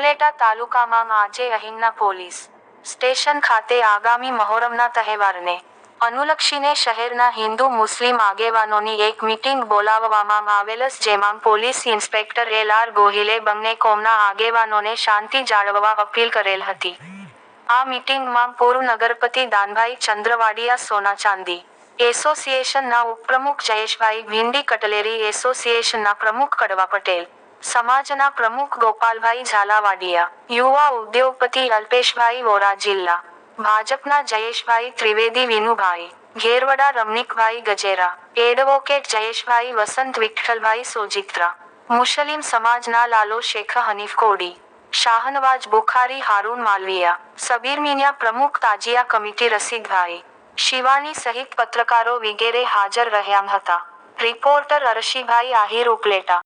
ઉપલેટા તાલુકામાં આજે અહિંગના police station ખાતે આગામી મહોરમના તહેવારને અનુલક્ષીને શહેરના હિન્દુ મુસ્લિમ આગેવાનોની એક મીટિંગ બોલાવવામાં આવેલસ જેમાં પોલીસ ઇન્સ્પેક્ટર એલ આર ગોહિલે બંને કોમના આગેવાનોને શાંતિ જાળવવા અપીલ કરેલ હતી. આ મીટિંગમાં પૂર્વ નગરપતિ દાનભાઈ ચંદ્રવાડિયા, સોના ચાંદી એસોસિએશનના ઉપપ્રમુખ જયેશભાઈ ભીંડી, કટલેરી એસોસિએશનના પ્રમુખ કડવા પટેલ સમાજના પ્રમુખ ગોપાલભાઈ ઝાલાવાડિયા, યુવા ઉદ્યોગપતિ અલ્પેશભાઈ વોરા જિલ્લા, ભાજપના જયેશભાઈ ત્રિવેદી વિનુભાઈ, ઘેરવડા રમણીકભાઈ ગજેરા, એડવોકેટ જયેશભાઈ વસંત વિઠ્ઠલભાઈ સોજિત્રા, મુસ્લિમ સમાજના લાલો શેખ હનીફ કોડી, શાહનવાજ બુખારી હારૂન માલવિયા, સબીર મીનિયા પ્રમુખ તાજિયા કમિટી રસીદભાઈ, શિવાની સહિત પત્રકારો વિગેરે હાજર રહ્યા હતા. રિપોર્ટર અરશીભાઈ આહિર ઉપલેટા.